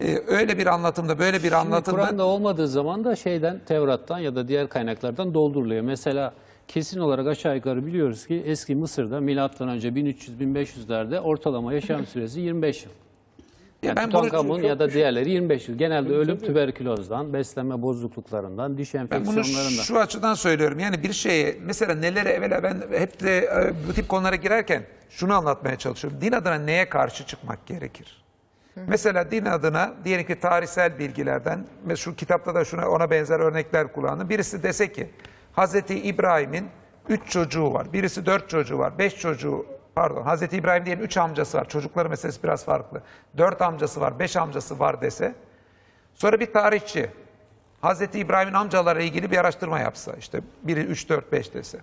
Ee, öyle bir anlatımda, böyle bir anlatımda Kur'an'da olmadığı zaman da şeyden Tevrat'tan ya da diğer kaynaklardan dolduruluyor. Mesela kesin olarak aşağı yukarı biliyoruz ki eski Mısır'da milattan önce 1300-1500'lerde ortalama yaşam süresi 25 yıl. Yani ben Tutankamon ya da diğerleri 25 yıl. Genelde ölüm tüberkülozdan, beslenme bozukluklarından, diş Ben bunu enfeksiyonlarından. şu açıdan söylüyorum. Yani bir şeye mesela neleri evvela ben hep de e, bu tip konulara girerken şunu anlatmaya çalışıyorum. Din adına neye karşı çıkmak gerekir? Mesela din adına diyelim ki tarihsel bilgilerden şu kitapta da şuna ona benzer örnekler kullandım. Birisi dese ki Hazreti İbrahim'in üç çocuğu var. Birisi dört çocuğu var. Beş çocuğu pardon Hazreti İbrahim diyelim üç amcası var. Çocukları meselesi biraz farklı. Dört amcası var, beş amcası var dese Sonra bir tarihçi Hazreti İbrahim'in amcalarıyla ilgili bir araştırma yapsa işte biri 3 4 5 dese.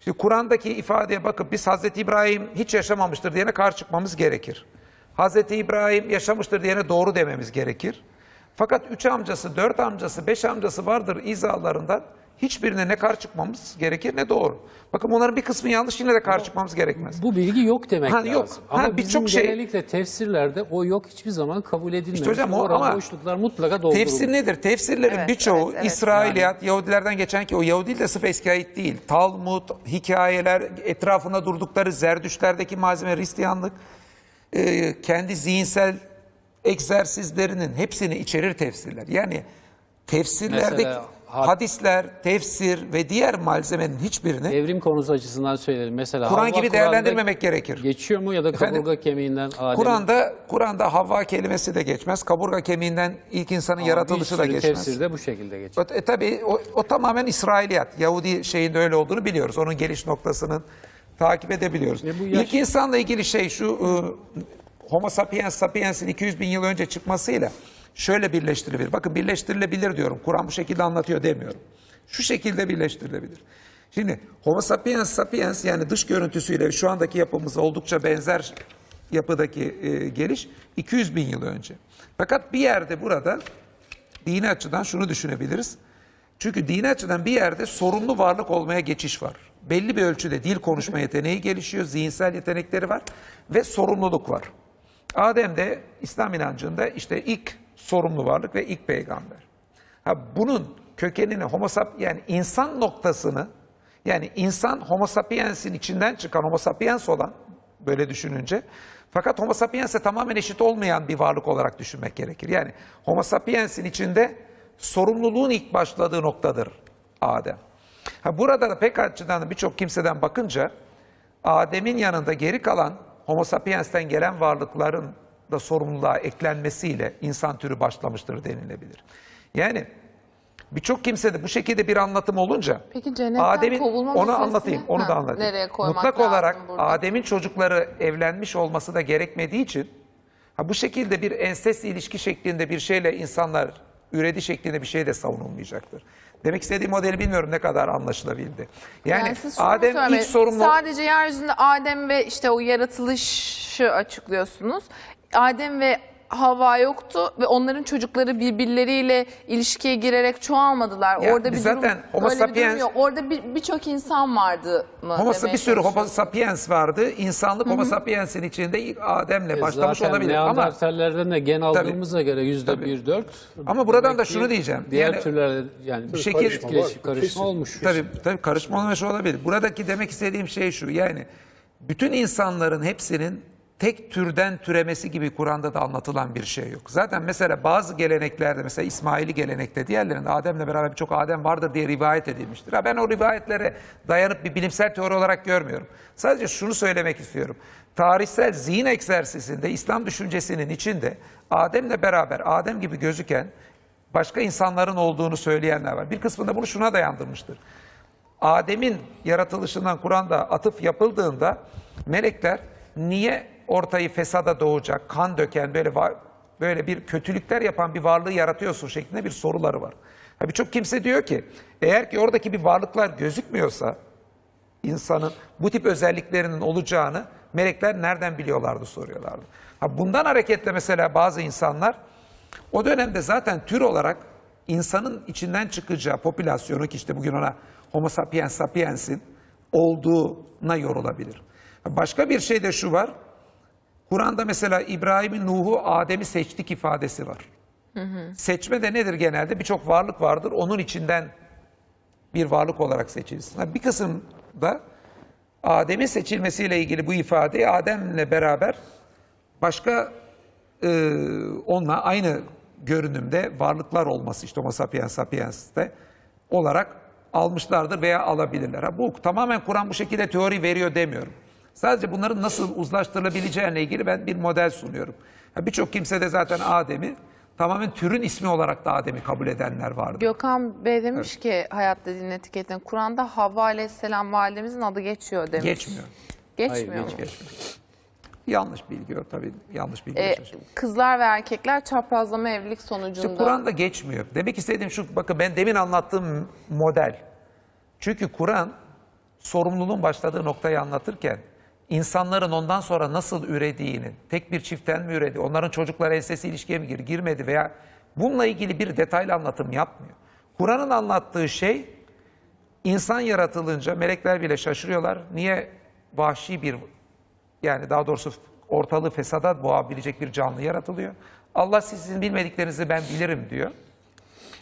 Şimdi Kur'an'daki ifadeye bakıp biz Hazreti İbrahim hiç yaşamamıştır diyene karşı çıkmamız gerekir. Hazreti İbrahim yaşamıştır diyene doğru dememiz gerekir. Fakat üç amcası, dört amcası, beş amcası vardır izalarından hiçbirine ne karşı çıkmamız gerekir ne doğru. Bakın onların bir kısmı yanlış yine de karşı çıkmamız gerekmez. Bu bilgi yok demek Ha, lazım. yok. Ha, Ama birçok bizim şey- genellikle tefsirlerde o yok hiçbir zaman kabul edilmemiş. İşte hocam o Oran ama boşluklar mutlaka doldurulur. Tefsir nedir? Tefsirlerin Evet, birçoğu evet, evet. İsrailiyat, Yahudilerden geçen ki o Yahudi de sırf eski ait değil. Talmud, hikayeler, etrafında durdukları Zerdüştlerdeki malzeme, Hristiyanlık, e, kendi zihinsel egzersizlerinin hepsini içerir tefsirler. Yani tefsirlerdeki Mesela had- hadisler, tefsir ve diğer malzemenin hiçbirini Evrim konusu açısından söyleyelim. Mesela Kur'an gibi Kur'an'da değerlendirmemek gerekir. Geçiyor mu ya da Efendim? kaburga kemiğinden Adem. Kur'an'da Kur'an'da Havva kelimesi de geçmez. Kaburga kemiğinden ilk insanın yaratılışı da geçmez. tefsirde bu şekilde geçiyor. E, tabii o, o tamamen İsrailiyat. Yahudi şeyinde öyle olduğunu biliyoruz. Onun geliş noktasının takip edebiliyoruz. E bu yaş- İlk insanla ilgili şey şu e, Homo sapiens sapiens'in 200 bin yıl önce çıkmasıyla şöyle birleştirilebilir. Bakın birleştirilebilir diyorum. Kur'an bu şekilde anlatıyor demiyorum. Şu şekilde birleştirilebilir. Şimdi Homo sapiens sapiens yani dış görüntüsüyle şu andaki yapımız oldukça benzer yapıdaki e, geliş 200 bin yıl önce. Fakat bir yerde burada dini açıdan şunu düşünebiliriz. Çünkü dini açıdan bir yerde sorumlu varlık olmaya geçiş var. Belli bir ölçüde dil konuşma yeteneği gelişiyor, zihinsel yetenekleri var ve sorumluluk var. Adem de İslam inancında işte ilk sorumlu varlık ve ilk peygamber. Ha bunun kökenini homo sap yani insan noktasını yani insan homo sapiens'in içinden çıkan homo sapiens olan böyle düşününce fakat homo sapiens'e tamamen eşit olmayan bir varlık olarak düşünmek gerekir. Yani homo sapiens'in içinde sorumluluğun ilk başladığı noktadır Adem. Ha burada da pek açıdan da birçok kimseden bakınca Adem'in yanında geri kalan homo sapiens'ten gelen varlıkların da sorumluluğa eklenmesiyle insan türü başlamıştır denilebilir. Yani birçok kimsede bu şekilde bir anlatım olunca Peki cennetten kovulma onu anlatayım, onu Ha, da anlatayım. nereye koymak Mutlak olarak? Adem'in çocukları evlenmiş olması da gerekmediği için ha bu şekilde bir ensest ilişki şeklinde bir şeyle insanlar üredi şeklinde bir şey de savunulmayacaktır. Demek istediğim modeli bilmiyorum ne kadar anlaşılabildi. Yani, şunu Adem ilk sorumlu Sadece yeryüzünde Adem ve işte o yaratılışı açıklıyorsunuz. Adem ve Havva yoktu ve onların çocukları birbirleriyle ilişkiye girerek çoğalmadılar. Ya Orada bir zaten durum, Homo öyle bir durum sapiens- yok. Orada bir- birçok insan vardı mı? Homo, bir sürü Homo sapiens vardı. İnsanlık Homo sapiens'in içinde ilk Adem'le başlamış Zaten olabilir. Ama Neandertallerden de gen aldığımıza göre yüzde bir dört. Ama buradan da şunu diyeceğim. Diğer Yani- türlerle yani bir şekil- karışma, var, kesin. olmuş. Tabii, tabii karışma olmuş olabilir. Buradaki demek istediğim şey şu. Yani bütün insanların hepsinin tek türden türemesi gibi Kur'an'da da anlatılan bir şey yok. Zaten mesela bazı geleneklerde mesela İsmaili gelenekte diğerlerinde Adem'le beraber birçok Adem vardır diye rivayet edilmiştir. Ha ben o rivayetlere dayanıp bir bilimsel teori olarak görmüyorum. Sadece şunu söylemek istiyorum. Tarihsel zihin egzersizinde İslam düşüncesinin içinde Adem'le beraber Adem gibi gözüken başka insanların olduğunu söyleyenler var. Bir kısmında bunu şuna dayandırmıştır. Adem'in yaratılışından Kur'an'da atıf yapıldığında melekler niye ortayı fesada doğacak, kan döken böyle böyle bir kötülükler yapan bir varlığı yaratıyorsun şeklinde bir soruları var. Ha, Birçok kimse diyor ki eğer ki oradaki bir varlıklar gözükmüyorsa insanın bu tip özelliklerinin olacağını melekler nereden biliyorlardı soruyorlardı. Ha, bundan hareketle mesela bazı insanlar o dönemde zaten tür olarak insanın içinden çıkacağı popülasyonu ki işte bugün ona Homo sapiens sapiens'in olduğuna yorulabilir. Başka bir şey de şu var. Kur'an'da mesela İbrahim'in Nuh'u Adem'i seçtik ifadesi var. Seçme de nedir genelde? Birçok varlık vardır. Onun içinden bir varlık olarak seçilsin. Bir kısım da Adem'in seçilmesiyle ilgili bu ifadeyi Adem'le beraber başka e, onunla aynı görünümde varlıklar olması işte Homo sapiens sapiens'te olarak almışlardır veya alabilirler. Ha, bu tamamen Kur'an bu şekilde teori veriyor demiyorum. Sadece bunların nasıl uzlaştırılabileceğine ilgili ben bir model sunuyorum. Ha, Birçok kimse de zaten Adem'i tamamen türün ismi olarak da Adem'i kabul edenler vardı. Gökhan Bey demiş ki hayat dediğin etiketine Kur'an'da Havva Aleyhisselam validemizin adı geçiyor demiş. Geçmiyor. Geçmiyor Hayır, mu? Geçmiyor. Yanlış bilgi tabii. Yanlış bilgi. Ee, kızlar ve erkekler çaprazlama evlilik sonucunda. İşte Kur'an'da geçmiyor. Demek istediğim şu, bakın ben demin anlattığım model. Çünkü Kur'an sorumluluğun başladığı noktayı anlatırken insanların ondan sonra nasıl ürediğini, tek bir çiftten mi üredi, onların çocukları ensesi ilişkiye mi gir, girmedi veya bununla ilgili bir detaylı anlatım yapmıyor. Kur'an'ın anlattığı şey insan yaratılınca melekler bile şaşırıyorlar. Niye vahşi bir yani daha doğrusu ortalığı fesada boğabilecek bir canlı yaratılıyor. Allah sizin bilmediklerinizi ben bilirim diyor.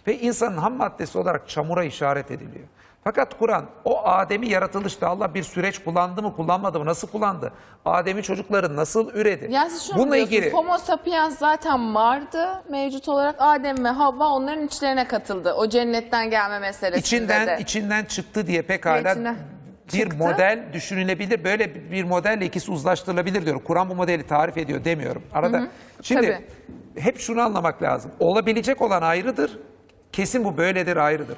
Ve insanın ham maddesi olarak çamura işaret ediliyor. Fakat Kur'an o Adem'i yaratılışta Allah bir süreç kullandı mı kullanmadı mı nasıl kullandı? Adem'in çocukları nasıl üredi? Yani siz şunu Bununla ilgili Homo sapiens zaten vardı mevcut olarak Adem ve Havva onların içlerine katıldı. O cennetten gelme meselesinde içinden de. içinden çıktı diye pekala İçinden bir çıktı. model düşünülebilir. Böyle bir modelle ikisi uzlaştırılabilir diyorum. Kur'an bu modeli tarif ediyor demiyorum. Arada şimdi hep şunu anlamak lazım. Olabilecek olan ayrıdır. Kesin bu böyledir ayrıdır.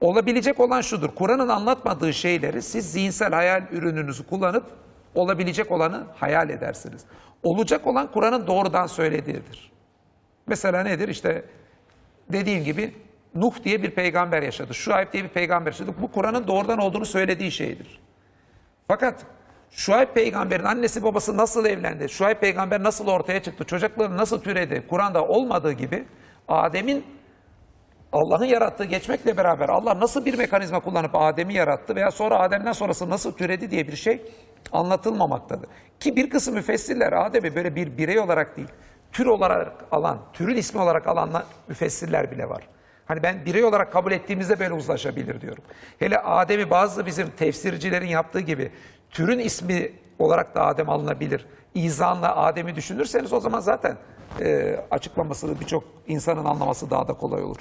Olabilecek olan şudur. Kur'an'ın anlatmadığı şeyleri siz zihinsel hayal ürününüzü kullanıp olabilecek olanı hayal edersiniz. Olacak olan Kur'an'ın doğrudan söylediğidir. Mesela nedir? İşte dediğim gibi Nuh diye bir peygamber yaşadı. Şuayb diye bir peygamber yaşadı. Bu Kur'an'ın doğrudan olduğunu söylediği şeydir. Fakat Şuayb peygamberin annesi babası nasıl evlendi? Şuayb peygamber nasıl ortaya çıktı? Çocukları nasıl türedi? Kur'an'da olmadığı gibi Adem'in Allah'ın yarattığı geçmekle beraber Allah nasıl bir mekanizma kullanıp Adem'i yarattı veya sonra Adem'den sonrası nasıl türedi diye bir şey anlatılmamaktadır. Ki bir kısım müfessirler Adem'i böyle bir birey olarak değil, tür olarak alan, türün ismi olarak alan müfessirler bile var. Hani ben birey olarak kabul ettiğimizde böyle uzlaşabilir diyorum. Hele Adem'i bazı bizim tefsircilerin yaptığı gibi türün ismi olarak da Adem alınabilir. İzanla Adem'i düşünürseniz o zaman zaten e, açıklaması birçok insanın anlaması daha da kolay olur.